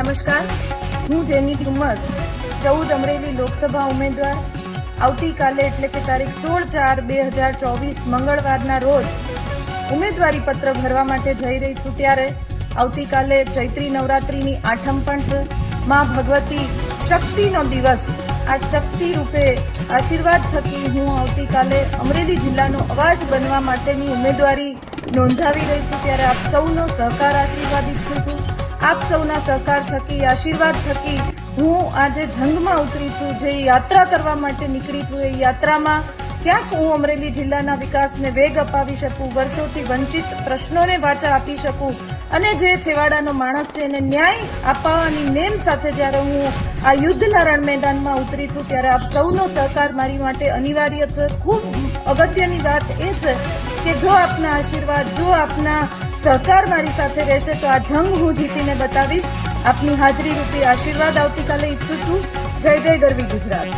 નમસ્કાર. હું જેની ઉંમર ચૌદ અમરેલી લોકસભા ઉમેદવાર, આવતીકાલે એટલે કે તારીખ સોળ ચાર બે હજાર ચોવીસ મંગળવારના રોજ ઉમેદવારી પત્ર ભરવા માટે જઈ રહી છું. ત્યારે આવતીકાલે ચૈત્રી નવરાત્રીની આઠમ પણ છે. મા ભગવતી શક્તિનો દિવસ. આ શક્તિ રૂપે આશીર્વાદ થકી હું આવતીકાલે અમરેલી જિલ્લાનો અવાજ બનવા માટેની ઉમેદવારી નોંધાવી રહી છું. ત્યારે આપ સૌનો સહકાર આશીર્વાદ ઈચ્છું છું. આપ સૌના સહકાર થકી, આશીર્વાદ થકી હું આજે જંગમાં ઉતરી છું, જે યાત્રા કરવા માટે નીકળી છું. એ યાત્રામાં ક્યાંક હું અમરેલી જિલ્લાના વિકાસને વેગ અપાવી શકું, વર્ષોથી વંચિત પ્રશ્નોને વાચા આપી શકું અને જે છેવાડાનો માણસ છે એને ન્યાય અપાવવાની નેમ સાથે જ્યારે હું આ યુદ્ધના રણ મેદાનમાં ઉતરી છું, ત્યારે આપ સૌનો સહકાર મારી માટે અનિવાર્ય છે. ખૂબ અગત્યની વાત એ છે કે જો આપના આશીર્વાદ, જો આપના સહકાર મારી સાથે રહેશે તો આ જંગ હું જીતીને બતાવીશ. આપની હાજરી રૂપી આશીર્વાદ આવતીકાલે ઈચ્છું છું. જય જય ગરવી ગુજરાત.